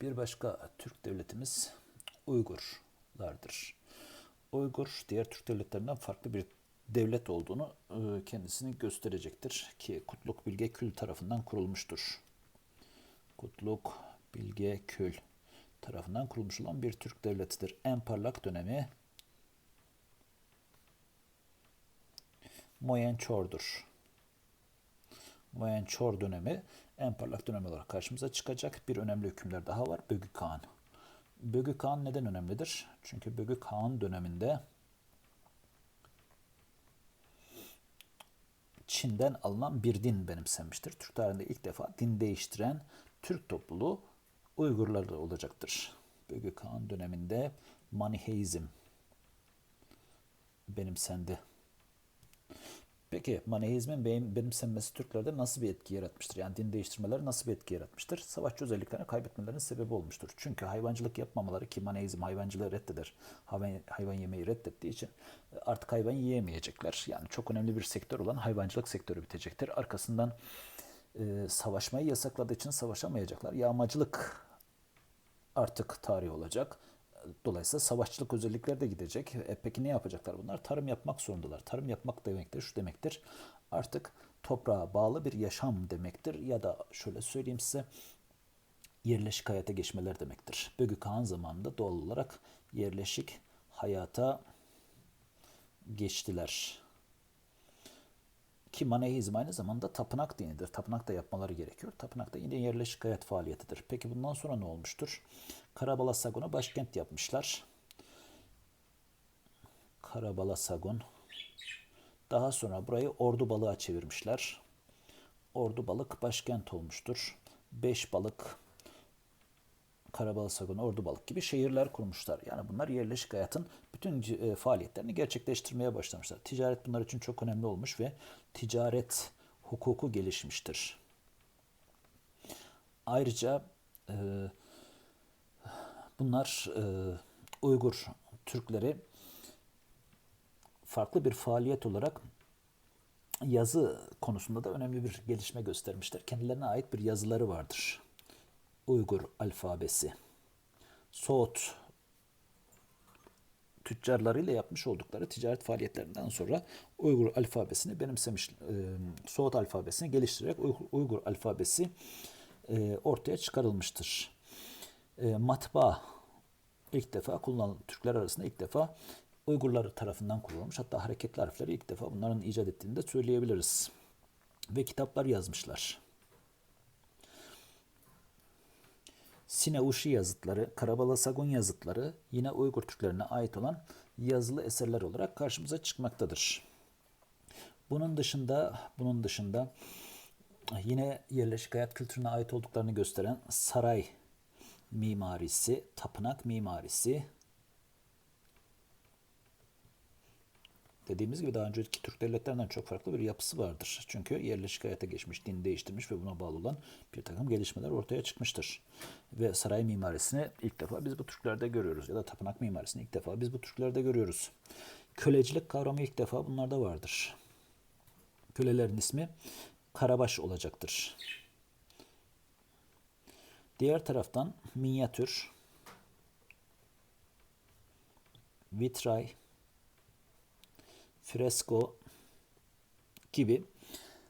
Bir başka Türk devletimiz Uygurlardır. Uygur diğer Türk devletlerinden farklı bir devlet olduğunu e, kendisini gösterecektir ki Kutluk Bilge Kül tarafından kurulmuştur. Kutluk Bilge Kül tarafından kurulmuş olan bir Türk devletidir. En parlak dönemi Moyen Çor'dur. Moyen Çor dönemi en parlak dönem olarak karşımıza çıkacak. Bir önemli hükümler daha var. Bögü Kağan. Bögü Kağan neden önemlidir? Çünkü Bögü Kağan döneminde Çin'den alınan bir din benimsenmiştir. Türk tarihinde ilk defa din değiştiren Türk topluluğu Uygurlar olacaktır. Bögü Kağan döneminde Maniheizm benimsendi. Peki Maniheizmin benim, benimsenmesi Türklerde nasıl bir etki yaratmıştır? Yani din değiştirmeleri nasıl bir etki yaratmıştır? Savaşçı özelliklerini kaybetmelerinin sebebi olmuştur. Çünkü hayvancılık yapmamaları ki Maniheizm hayvancılığı reddeder. Hayvan, hayvan yemeyi reddettiği için artık hayvan yiyemeyecekler. Yani çok önemli bir sektör olan hayvancılık sektörü bitecektir. Arkasından e, savaşmayı yasakladığı için savaşamayacaklar. Yağmacılık artık tarih olacak. Dolayısıyla savaşçılık özellikleri de gidecek. E peki ne yapacaklar bunlar? Tarım yapmak zorundalar. Tarım yapmak demektir, şu demektir. Artık toprağa bağlı bir yaşam demektir. Ya da şöyle söyleyeyim size, yerleşik hayata geçmeler demektir. Bögü Kağan zamanında doğal olarak yerleşik hayata geçtiler. Ki Maneizm aynı zamanda tapınak dinidir. Tapınak da yapmaları gerekiyor. Tapınak da yine yerleşik hayat faaliyetidir. Peki bundan sonra ne olmuştur? Karabalasagun'u başkent yapmışlar. Karabalasagun. Daha sonra burayı Ordu Balık'a çevirmişler. Ordu Balık başkent olmuştur. Beş Balık, Karabalasagun, Ordu Balık gibi şehirler kurmuşlar. Yani bunlar yerleşik hayatın bütün e, faaliyetlerini gerçekleştirmeye başlamışlar. Ticaret bunlar için çok önemli olmuş ve ticaret hukuku gelişmiştir. Ayrıca e, bunlar e, Uygur Türkleri farklı bir faaliyet olarak yazı konusunda da önemli bir gelişme göstermişler. Kendilerine ait bir yazıları vardır. Uygur alfabesi. Soğut tüccarlarıyla yapmış oldukları ticaret faaliyetlerinden sonra Uygur alfabesini benimsemiş, e, Soğut alfabesini geliştirerek Uygur alfabesi e, ortaya çıkarılmıştır. E, matbaa ilk defa kullanılan Türkler arasında ilk defa Uygurlar tarafından kullanılmış. Hatta hareketli harfleri ilk defa bunların icat ettiğini de söyleyebiliriz. Ve kitaplar yazmışlar. Sineuşi yazıtları, Karabalasagun yazıtları yine Uygur Türklerine ait olan yazılı eserler olarak karşımıza çıkmaktadır. Bunun dışında bunun dışında yine yerleşik hayat kültürüne ait olduklarını gösteren saray mimarisi, tapınak mimarisi, Dediğimiz gibi daha önceki Türk devletlerinden çok farklı bir yapısı vardır. Çünkü yerleşik hayata geçmiş, din değiştirmiş ve buna bağlı olan bir takım gelişmeler ortaya çıkmıştır. Ve saray mimarisini ilk defa biz bu Türklerde görüyoruz. Ya da tapınak mimarisini ilk defa biz bu Türklerde görüyoruz. Kölecilik kavramı ilk defa bunlarda vardır. Kölelerin ismi Karabaş olacaktır. Diğer taraftan minyatür, vitray, fresko gibi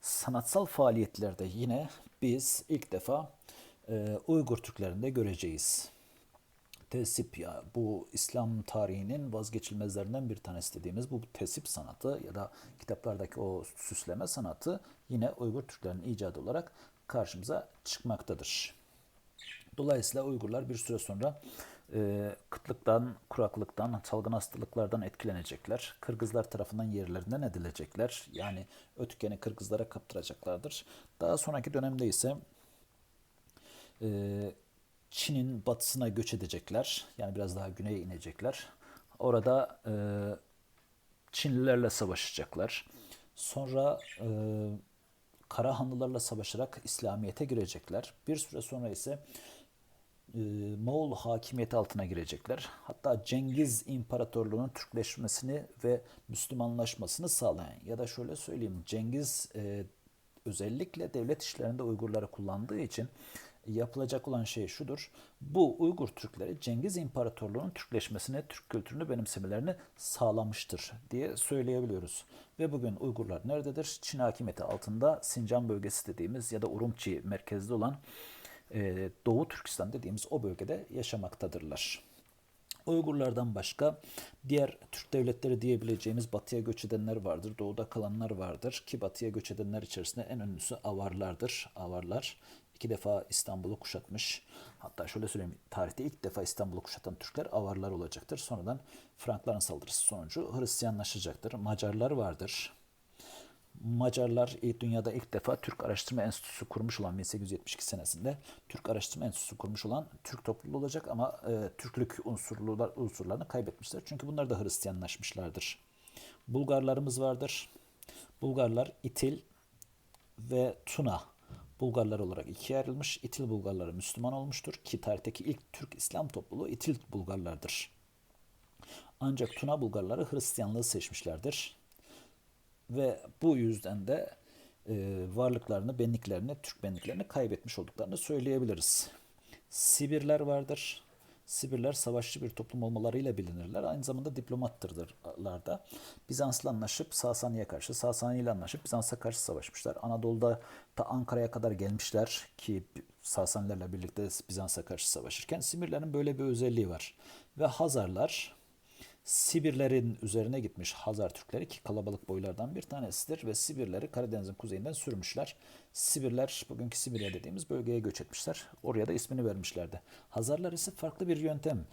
sanatsal faaliyetlerde yine biz ilk defa e, Uygur Türklerinde göreceğiz. Tesip ya bu İslam tarihinin vazgeçilmezlerinden bir tanesi dediğimiz bu tesip sanatı ya da kitaplardaki o süsleme sanatı yine Uygur Türklerinin icadı olarak karşımıza çıkmaktadır. Dolayısıyla Uygurlar bir süre sonra e, kıtlıktan, kuraklıktan, salgın hastalıklardan etkilenecekler. Kırgızlar tarafından yerlerinden edilecekler. Yani Ötüken'i Kırgızlara kaptıracaklardır. Daha sonraki dönemde ise e, Çin'in batısına göç edecekler. Yani biraz daha güneye inecekler. Orada e, Çinlilerle savaşacaklar. Sonra e, Karahanlılarla savaşarak İslamiyet'e girecekler. Bir süre sonra ise e, Moğol hakimiyeti altına girecekler. Hatta Cengiz İmparatorluğu'nun Türkleşmesini ve Müslümanlaşmasını sağlayan ya da şöyle söyleyeyim Cengiz e, özellikle devlet işlerinde Uygurları kullandığı için yapılacak olan şey şudur. Bu Uygur Türkleri Cengiz İmparatorluğu'nun Türkleşmesine, Türk kültürünü benimsemelerini sağlamıştır diye söyleyebiliyoruz. Ve bugün Uygurlar nerededir? Çin hakimiyeti altında Sincan bölgesi dediğimiz ya da Urumçi merkezli olan e, Doğu Türkistan dediğimiz o bölgede yaşamaktadırlar. Uygurlardan başka diğer Türk devletleri diyebileceğimiz batıya göç edenler vardır. Doğuda kalanlar vardır ki batıya göç edenler içerisinde en ünlüsü Avarlardır. Avarlar iki defa İstanbul'u kuşatmış. Hatta şöyle söyleyeyim tarihte ilk defa İstanbul'u kuşatan Türkler Avarlar olacaktır. Sonradan Frankların saldırısı sonucu Hristiyanlaşacaktır. Macarlar vardır. Macarlar dünyada ilk defa Türk Araştırma Enstitüsü kurmuş olan 1872 senesinde Türk Araştırma Enstitüsü kurmuş olan Türk topluluğu olacak ama e, Türklük unsurlular, unsurlarını kaybetmişler. Çünkü bunlar da Hristiyanlaşmışlardır. Bulgarlarımız vardır. Bulgarlar İtil ve Tuna Bulgarlar olarak ikiye ayrılmış. İtil Bulgarları Müslüman olmuştur ki tarihteki ilk Türk İslam topluluğu İtil Bulgarlardır. Ancak Tuna Bulgarları Hristiyanlığı seçmişlerdir ve bu yüzden de e, varlıklarını, benliklerini, Türk benliklerini kaybetmiş olduklarını söyleyebiliriz. Sibirler vardır. Sibirler savaşçı bir toplum olmalarıyla bilinirler. Aynı zamanda diplomattırlar da. Bizans'la anlaşıp Sasani'ye karşı, Sasani anlaşıp Bizans'a karşı savaşmışlar. Anadolu'da ta Ankara'ya kadar gelmişler ki Sasanilerle birlikte Bizans'a karşı savaşırken Sibirlerin böyle bir özelliği var. Ve Hazarlar Sibirlerin üzerine gitmiş Hazar Türkleri ki kalabalık boylardan bir tanesidir ve Sibirleri Karadeniz'in kuzeyinden sürmüşler. Sibirler bugünkü Sibirya dediğimiz bölgeye göç etmişler. Oraya da ismini vermişlerdi. Hazarlar ise farklı bir yöntem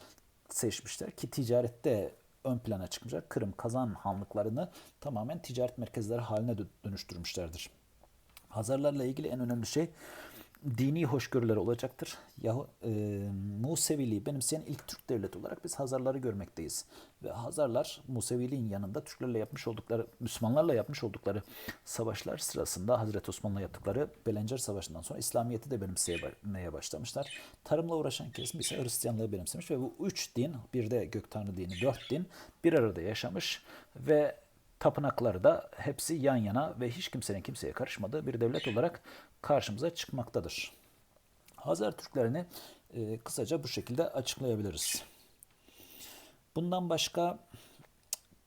seçmişler ki ticarette ön plana çıkmışlar. Kırım, Kazan hanlıklarını tamamen ticaret merkezleri haline dönüştürmüşlerdir. Hazarlarla ilgili en önemli şey dini hoşgörüleri olacaktır. Yahu, e, Museviliği benimseyen ilk Türk devleti olarak biz Hazarları görmekteyiz. Ve Hazarlar Museviliğin yanında Türklerle yapmış oldukları, Müslümanlarla yapmış oldukları savaşlar sırasında Hazreti Osman'la yaptıkları Belencer Savaşı'ndan sonra İslamiyet'i de benimsemeye başlamışlar. Tarımla uğraşan kesim ise Hristiyanlığı benimsemiş ve bu üç din, bir de gök tanrı dini, dört din bir arada yaşamış ve tapınakları da hepsi yan yana ve hiç kimsenin kimseye karışmadığı bir devlet olarak karşımıza çıkmaktadır. Hazar Türklerini e, kısaca bu şekilde açıklayabiliriz. Bundan başka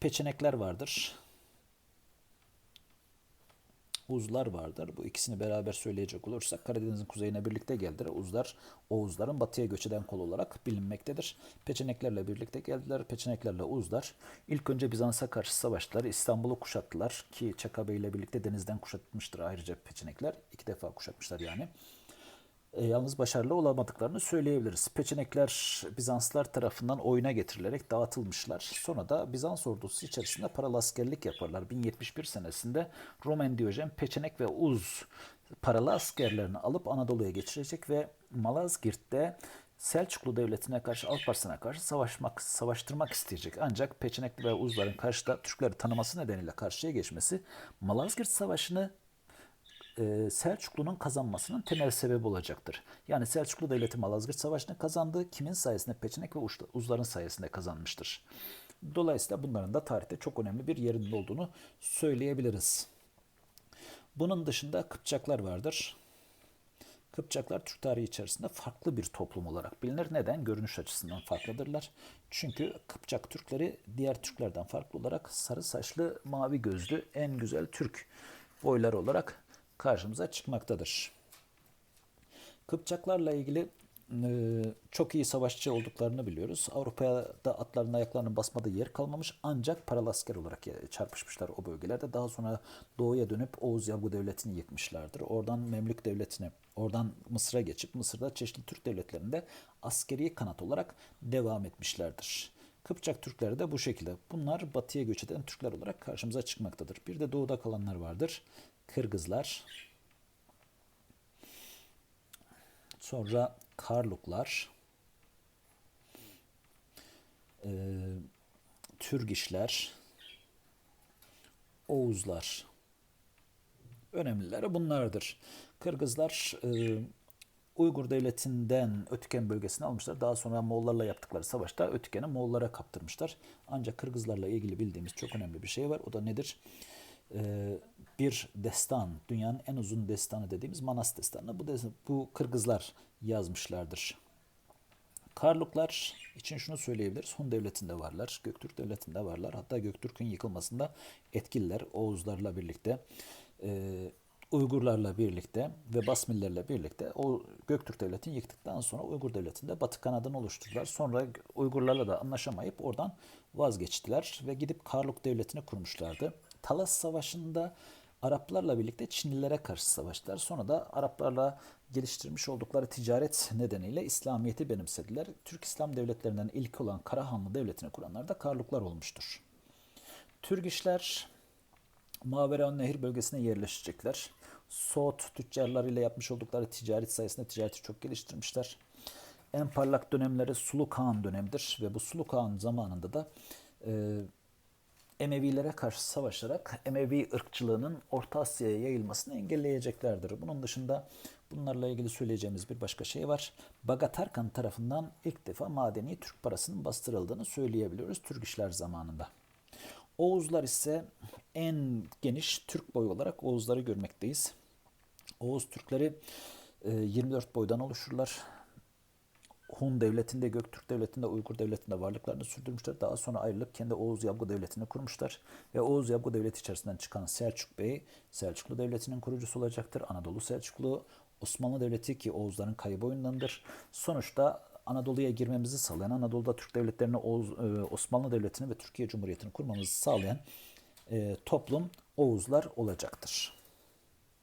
peçenekler vardır. Uzlar vardır. Bu ikisini beraber söyleyecek olursak Karadeniz'in kuzeyine birlikte geldiler. Uzlar Oğuzların batıya göç eden kol olarak bilinmektedir. Peçeneklerle birlikte geldiler. Peçeneklerle Uzlar ilk önce Bizans'a karşı savaştılar. İstanbul'u kuşattılar ki Çaka ile birlikte denizden kuşatmıştır ayrıca Peçenekler. iki defa kuşatmışlar yani e, yalnız başarılı olamadıklarını söyleyebiliriz. Peçenekler Bizanslar tarafından oyuna getirilerek dağıtılmışlar. Sonra da Bizans ordusu içerisinde paralı askerlik yaparlar. 1071 senesinde Roman Diyojen Peçenek ve Uz paralı askerlerini alıp Anadolu'ya geçirecek ve Malazgirt'te Selçuklu Devleti'ne karşı Alparslan'a karşı savaşmak, savaştırmak isteyecek. Ancak Peçenekli ve Uzların karşıda Türkleri tanıması nedeniyle karşıya geçmesi Malazgirt Savaşı'nı Selçuklu'nun kazanmasının temel sebebi olacaktır. Yani Selçuklu Devleti Malazgirt Savaşı'nı kazandı. Kimin sayesinde? Peçenek ve Uzların sayesinde kazanmıştır. Dolayısıyla bunların da tarihte çok önemli bir yerinde olduğunu söyleyebiliriz. Bunun dışında Kıpçaklar vardır. Kıpçaklar Türk tarihi içerisinde farklı bir toplum olarak bilinir. Neden? Görünüş açısından farklıdırlar. Çünkü Kıpçak Türkleri diğer Türklerden farklı olarak sarı saçlı, mavi gözlü, en güzel Türk boylar olarak karşımıza çıkmaktadır. Kıpçaklarla ilgili e, çok iyi savaşçı olduklarını biliyoruz. Avrupa'da atların ayaklarının basmadığı yer kalmamış ancak paralı asker olarak çarpışmışlar o bölgelerde. Daha sonra doğuya dönüp Oğuz Yavgu Devleti'ni yıkmışlardır. Oradan Memlük Devleti'ni, oradan Mısır'a geçip Mısır'da çeşitli Türk devletlerinde askeri kanat olarak devam etmişlerdir. Kıpçak Türkleri de bu şekilde. Bunlar batıya göç eden Türkler olarak karşımıza çıkmaktadır. Bir de doğuda kalanlar vardır. Kırgızlar, sonra Karluklar, e, Türgişler, Oğuzlar. Önemlileri bunlardır. Kırgızlar e, Uygur devletinden Ötüken bölgesini almışlar. Daha sonra Moğollarla yaptıkları savaşta Ötüken'i Moğollara kaptırmışlar. Ancak Kırgızlarla ilgili bildiğimiz çok önemli bir şey var. O da nedir? E, bir destan, dünyanın en uzun destanı dediğimiz Manas destanı. Bu, des- bu Kırgızlar yazmışlardır. Karluklar için şunu söyleyebiliriz. Hun devletinde varlar, Göktürk devletinde varlar. Hatta Göktürk'ün yıkılmasında etkililer Oğuzlarla birlikte, e, Uygurlarla birlikte ve Basmillerle birlikte o Göktürk devletini yıktıktan sonra Uygur devletinde Batı kanadını oluşturdular. Sonra Uygurlarla da anlaşamayıp oradan vazgeçtiler ve gidip Karluk devletini kurmuşlardı. Talas Savaşı'nda Araplarla birlikte Çinlilere karşı savaştılar. Sonra da Araplarla geliştirmiş oldukları ticaret nedeniyle İslamiyet'i benimsediler. Türk İslam devletlerinden ilk olan Karahanlı Devleti'ni kuranlar da Karluklar olmuştur. Türgişler Maveraun Nehir bölgesine yerleşecekler. Soğut tüccarlarıyla yapmış oldukları ticaret sayesinde ticareti çok geliştirmişler. En parlak dönemleri Sulu Kağan dönemidir ve bu Sulu Kağan zamanında da e, Emevilere karşı savaşarak Emevi ırkçılığının Orta Asya'ya yayılmasını engelleyeceklerdir. Bunun dışında bunlarla ilgili söyleyeceğimiz bir başka şey var. Bagatarkan tarafından ilk defa madeni Türk parasının bastırıldığını söyleyebiliyoruz Türk zamanında. Oğuzlar ise en geniş Türk boyu olarak Oğuzları görmekteyiz. Oğuz Türkleri e, 24 boydan oluşurlar. Hun devletinde, Göktürk devletinde, Uygur devletinde varlıklarını sürdürmüşler. Daha sonra ayrılıp kendi Oğuz Yabgu devletini kurmuşlar. Ve Oğuz Yabgu devleti içerisinden çıkan Selçuk Bey, Selçuklu devletinin kurucusu olacaktır. Anadolu Selçuklu, Osmanlı devleti ki Oğuzların kayı boyundandır. Sonuçta Anadolu'ya girmemizi sağlayan, Anadolu'da Türk devletlerini, Oğuz, e, Osmanlı devletini ve Türkiye Cumhuriyeti'ni kurmamızı sağlayan e, toplum Oğuzlar olacaktır.